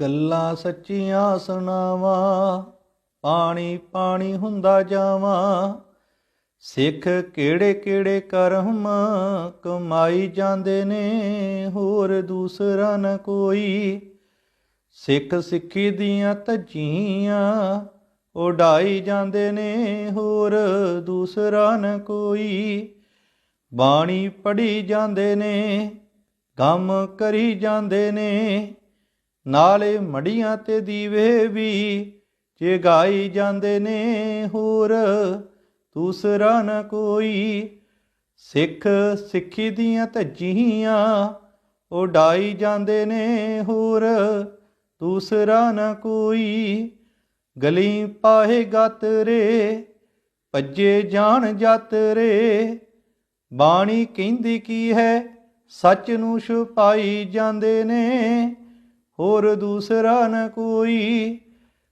ਗੱਲਾਂ ਸੱਚੀਆਂ ਸੁਣਾਵਾਂ, ਪਾਣੀ ਪਾਣੀ ਹੁੰਦਾ ਜਾਵਾਂ। ਸਿੱਖ ਕਿਹੜੇ ਕਿਹੜੇ ਕਰਮ ਕਮਾਈ ਜਾਂਦੇ ਨੇ, ਹੋਰ ਦੂਸਰਾ ਨ ਕੋਈ। ਸਿੱਖ ਸਿੱਖੀ ਦੀਆਂ ਧੱਜੀਆਂ ਉਡਾਈ ਜਾਂਦੇ ਨੇ, ਹੋਰ ਦੂਸਰਾ ਨ ਕੋਈ। ਬਾਣੀ ਪੜੀ ਜਾਂਦੇ ਨੇ ਕੰਮ ਕਰੀ ਜਾਂਦੇ ਨੇ ਨਾਲੇ ਮੜੀਆਂ ਤੇ ਦੀਵੇ ਵੀ ਜਗਾਈ ਜਾਂਦੇ ਨੇ ਹੋਰ ਦੂਸਰਾ ਨ ਕੋਈ। ਸਿੱਖ ਸਿੱਖੀ ਦੀਆਂ ਧੱਜੀਆਂ ਉਡਾਈ ਜਾਂਦੇ ਨੇ ਹੋਰ ਦੂਸਰਾ ਨ ਕੋਈ। ਗਲੀ ਪਾਹੇ ਗਾਤਰੇ ਭੱਜੇ ਜਾਣ ਜਾਤਰੇ ਬਾਣੀ ਕਹਿੰਦੀ ਕੀ ਹੈ, ਸੱਚ ਨੂੰ ਛੁਪਾਈ ਜਾਂਦੇ ਨੇ। ਹੋਰ ਦੂਸਰਾ ਨ ਕੋਈ।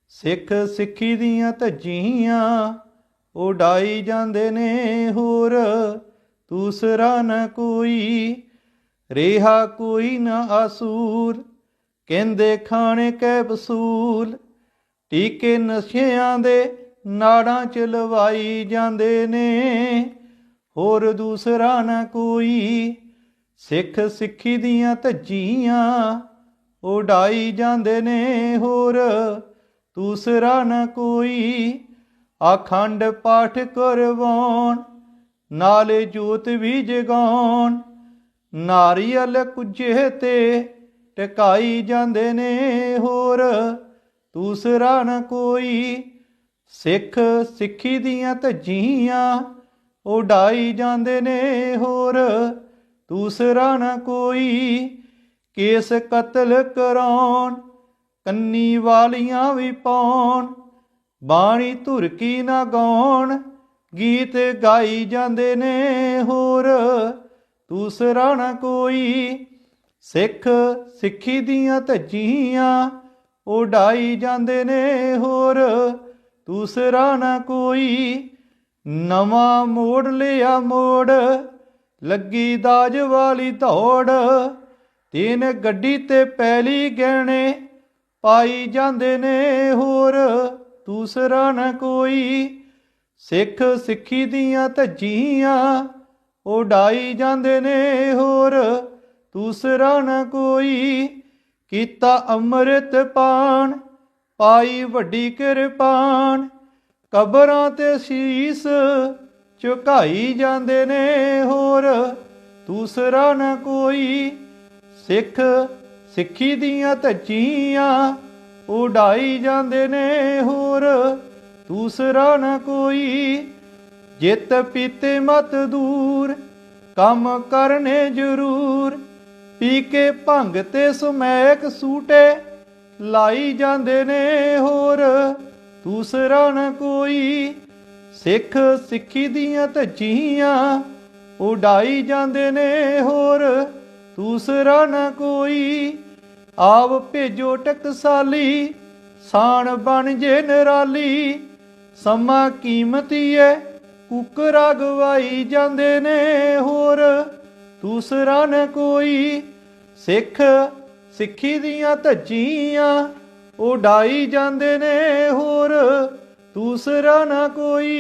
ਸਿੱਖ ਸਿੱਖੀ ਦੀਆਂ ਧੱਜੀਆਂ ਉਡਾਈ ਜਾਂਦੇ ਨੇ ਹੋਰ। ਦੂਸਰਾ ਨ ਕੋਈ, ਰਿਹਾ ਕੋਈ ਨ ਆਸੂਰ। ਕਹਿੰਦੇ ਖਾਣੇ ਕੈ ਵਸੂਲ। ਟੀਕੇ ਨਸ਼ਿਆਂ ਦੇ ਨਾੜਾਂ ਚ ਲਵਾਈ ਜਾਂਦੇ ਨੇ। ਹੋਰ ਦੂਸਰਾ ਨਾ ਕੋਈ, ਸਿੱਖ ਸਿੱਖੀ ਦੀਆਂ ਧੱਜੀਆਂ ਉਡਾਈ ਜਾਂਦੇ ਨੇ ਹੋਰ। ਦੂਸਰਾ ਨਾ ਕੋਈ ਆਖੰਡ ਪਾਠ ਕਰਵਾਉਣ, ਨਾਲੇ ਜੋਤ ਵੀ ਜਗਾਉਣ। ਨਾਰੀਅਲ ਕੁਝੇ ਤੇ ਟਿਕਾਈ ਜਾਂਦੇ ਨੇ ਹੋਰ। ਦੂਸਰਾ ਨਾ ਕੋਈ ਸਿੱਖ ਸਿੱਖੀ ਦੀਆਂ ਧੱਜੀਆਂ ਉਡਾਈ ਜਾਂਦੇ ਨੇ ਹੋਰ। ਦੂਸਰਾ ਨਾ ਕੋਈ ਕੇਸ ਕਤਲ ਕਰਾਉਣ, ਕੰਨੀ ਵਾਲੀਆਂ ਵੀ ਪਾਉਣ, ਬਾਣੀ ਧੁਰਕੀ ਨਾ ਗਾਉਣ, ਗੀਤ ਗਾਈ ਜਾਂਦੇ ਨੇ ਹੋਰ। ਦੂਸਰਾ ਨਾ ਕੋਈ, ਸਿੱਖ ਸਿੱਖੀ ਦੀਆਂ ਧੱਜੀਆਂ ਉਡਾਈ ਜਾਂਦੇ ਨੇ ਹੋਰ। ਦੂਸਰਾ ਨਾ ਕੋਈ, ਨਵਾਂ ਮੋੜ ਲਿਆ ਮੋੜ, ਲੱਗੀ ਦਾਜ ਵਾਲੀ ਧੌੜ ਤਿੰਨ ਗੱਡੀ ਤੇ ਪੈਲੀ ਗਹਿਣੇ ਪਾਈ ਜਾਂਦੇ ਨੇ ਹੋਰ ਦੂਸਰਾ ਨਾ ਕੋਈ। ਸਿੱਖ ਸਿੱਖੀ ਦੀਆਂ ਧੱਜੀਆਂ ਉਡਾਈ ਜਾਂਦੇ ਨੇ ਹੋਰ ਦੂਸਰਾ ਨਾ ਕੋਈ। ਕੀਤਾ ਅੰਮ੍ਰਿਤ ਪਾਣ ਪਾਈ ਵੱਡੀ ਕਿਰਪਾਨ, ਕਬਰਾਂ ਤੇ ਸੀਸ ਝੁਕਾਈ ਜਾਂਦੇ ਨੇ ਹੋਰ ਦੂਸਰਾ ਨਾ ਕੋਈ। ਸਿੱਖ ਸਿੱਖੀ ਦੀਆਂ ਧੱਜੀਆਂ ਉਡਾਈ ਜਾਂਦੇ ਨੇ ਹੋਰ। ਦੂਸਰਾ ਨਾ ਕੋਈ ਜਿੱਤ ਪੀਤੇ ਮਤ ਦੂਰ, ਕੰਮ ਕਰਨੇ ਜ਼ਰੂਰ। ਪੀ ਕੇ ਭੰਗ ਤੇ ਸਮੈਕ ਸੂਟੇ ਲਾਈ ਜਾਂਦੇ ਨੇ ਹੋਰ। ਦੂਸਰਾ ਨਾ ਕੋਈ ਸਿੱਖ ਸਿੱਖੀ ਦੀਆਂ ਧੱਜੀਆਂ ਉਡਾਈ ਜਾਂਦੇ ਨੇ ਹੋਰ। ਦੂਸਰਾ ਨਾ ਕੋਈ ਆਵ ਭੇਜੋ ਟਕਸਾਲੀ, ਸਾਣ ਬਣ ਜੇ ਨਰਾਲੀ। ਸਮਾਂ ਕੀਮਤੀ ਐ ਕੁਕਰਾ ਗਵਾਈ ਜਾਂਦੇ ਨੇ ਹੋਰ। ਦੂਸਰਾ ਨਾ ਕੋਈ, ਸਿੱਖ, ਸਿੱਖੀ ਦੀਆਂ ਧੱਜੀਆਂ ਉਡਾਈ ਜਾਂਦੇ ਨੇ ਹੋਰ। ਦੂਸਰਾ ਨਾ ਕੋਈ।